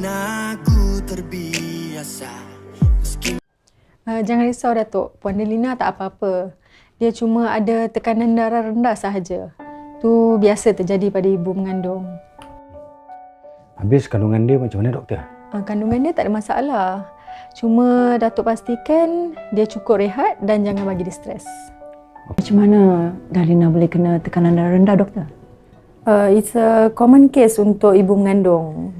Dalina ku terbiasa Meski Uh, jangan risau Datuk, Puan Delina tak apa-apa. Dia cuma ada tekanan darah rendah sahaja. Tu biasa terjadi pada ibu mengandung. Habis kandungan dia macam mana doktor? Uh, kandungan dia tak ada masalah. Cuma Datuk pastikan dia cukup rehat dan jangan bagi dia stres. Macam mana Dalina boleh kena tekanan darah rendah, doktor? Uh, it's a common case untuk ibu mengandung.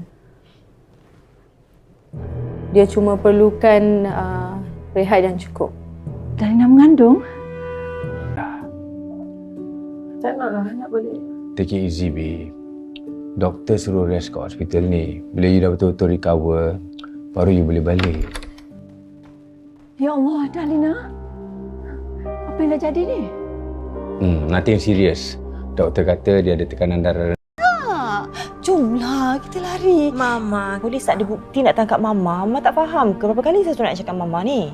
Dia cuma perlukan uh, rehat yang cukup. Dalina mengandung? Tak naklah, nak boleh. Take it easy, babe. Doktor suruh rest kat hospital ni. Bila you dah betul-betul recover, baru you boleh balik. Ya Allah, Dalina. Apa yang dah jadi ni? Hmm, nothing serious. Doktor kata dia ada tekanan darah Jomlah, kita lari. Mama, polis tak ada bukti nak tangkap Mama. Mama tak faham ke berapa kali Satu nak cakap Mama ni?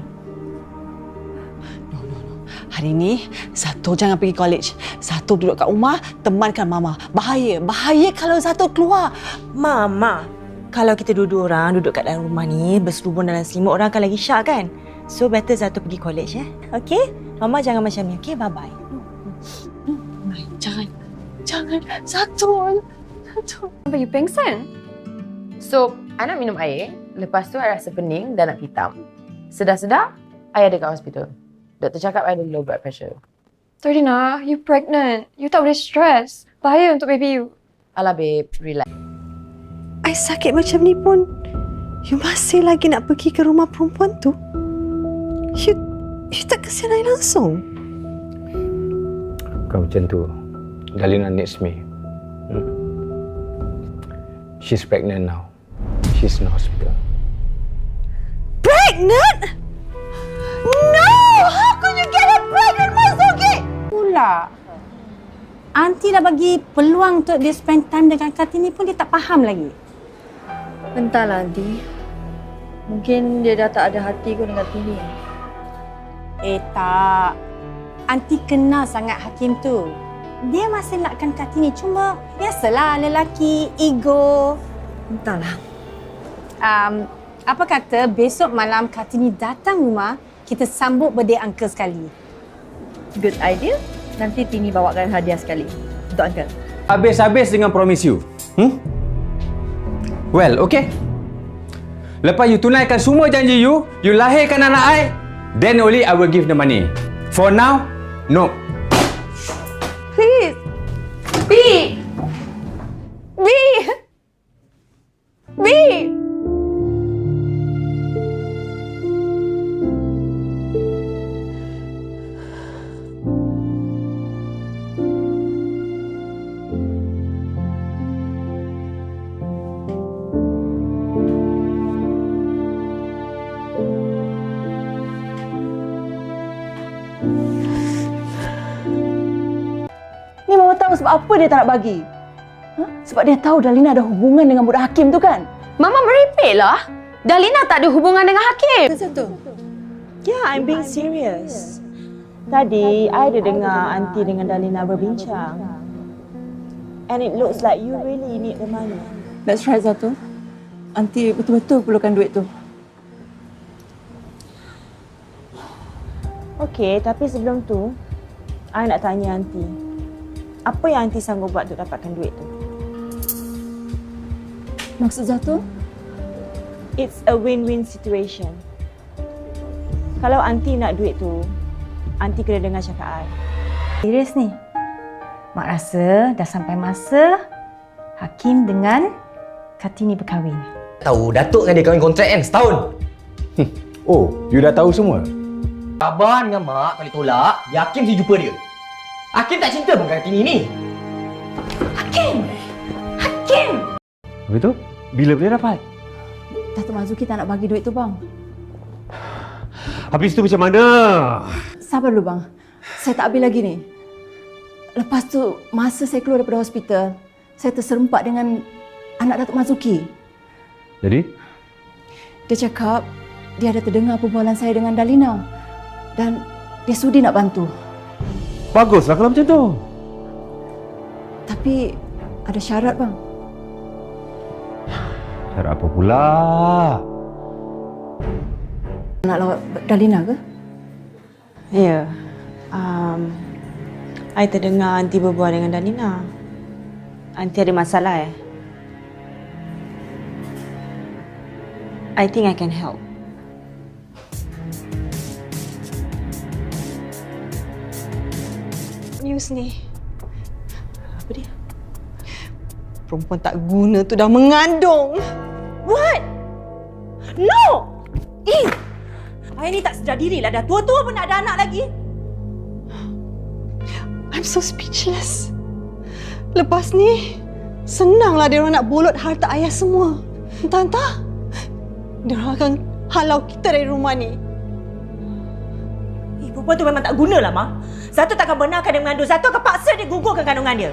Hari ni, satu jangan pergi college. Satu duduk kat rumah, temankan mama. Bahaya. Bahaya kalau satu keluar. Mama, kalau kita dua-dua orang duduk kat dalam rumah ni, berserubun dalam selimut, orang akan lagi syak kan? So, better Satu pergi college, eh? Okay? Mama jangan macam ni, okay? Bye-bye. Jangan. Jangan. Satu. Satu. Sampai you pengsan. So, I nak minum air. Lepas tu, I rasa pening dan nak hitam. Sedar-sedar, I ada kat hospital. Doktor cakap I ada low blood pressure. Tardina, you pregnant. You tak boleh stress. Bahaya untuk baby you. Alah babe, relax. I sakit macam ni pun, you masih lagi nak pergi ke rumah perempuan tu? You, you tak kasihan I langsung? Kau macam tu. Dalina needs me. She's pregnant now. She's in hospital. Pregnant? No! How can you get her pregnant, Masuki? Pula. Aunty dah bagi peluang untuk dia spend time dengan Kartini pun dia tak faham lagi. Entahlah, Aunty. Mungkin dia dah tak ada hati kot dengan Tini. Eh tak. Aunty kenal sangat Hakim tu. Dia masih nakkan Kartini cuma biasalah lelaki, ego. Entahlah. Um, apa kata besok malam Kartini datang rumah, kita sambut birthday uncle sekali. Good idea. Nanti Tini bawakan hadiah sekali. Untuk Uncle. Habis-habis dengan promise you. Hmm? Well, okay. Lepas you tunaikan semua janji you, you lahirkan anak I, then only I will give the money. For now, no. ¡Pi! Sebab apa dia tak nak bagi. Ha? Sebab dia tahu Dalina ada hubungan dengan budak Hakim tu kan? Mama meripik lah. Dalina tak ada hubungan dengan Hakim. Yeah, I'm being serious. Tadi, I ada dengar aunty dengan Dalina berbincang. And it looks like you really need the money. That's right, Zatu. Aunty betul-betul perlukan duit tu. Okay, tapi sebelum tu, I nak tanya aunty. Apa yang aunty sanggup buat untuk dapatkan duit tu? Maksud Zatu? It's a win-win situation. Kalau aunty nak duit tu, aunty kena dengar cakap I. Serius ni? Mak rasa dah sampai masa Hakim dengan Kartini berkahwin. Tahu Datuk kan dia kahwin kontrak kan setahun. Oh, you dah tahu semua? Abang dengan mak kalau tolak, yakin mesti jumpa dia. Hakim tak cinta pun kat Tini ni. Habis tu, bila boleh dapat? Datuk Mazuki tak nak bagi duit tu bang. Habis tu macam mana? Sabar dulu bang. Saya tak habis lagi ni. Lepas tu, masa saya keluar daripada hospital, saya terserempak dengan anak Datuk Mazuki. Jadi? Dia cakap dia ada terdengar perbualan saya dengan Dalina. Dan dia sudi nak bantu. Baguslah kalau macam tu. Tapi ada syarat bang. Cara apa pula? Nak lawat Dalina ke? Ya. Um, I terdengar Aunty berbual dengan Dalina. Aunty ada masalah eh? I think I can help. News ni. Apa dia? Perempuan tak guna tu dah mengandung. What? No! Eh! I ni tak sedar diri lah. Dah tua-tua pun nak ada anak lagi. I'm so speechless. Lepas ni, senanglah dia orang nak bolot harta ayah semua. Entah-entah. Dia orang akan halau kita dari rumah ni. Perempuan tu memang tak guna lah, Ma. Satu takkan benarkan dia mengandung. Satu akan paksa dia gugurkan kandungan dia.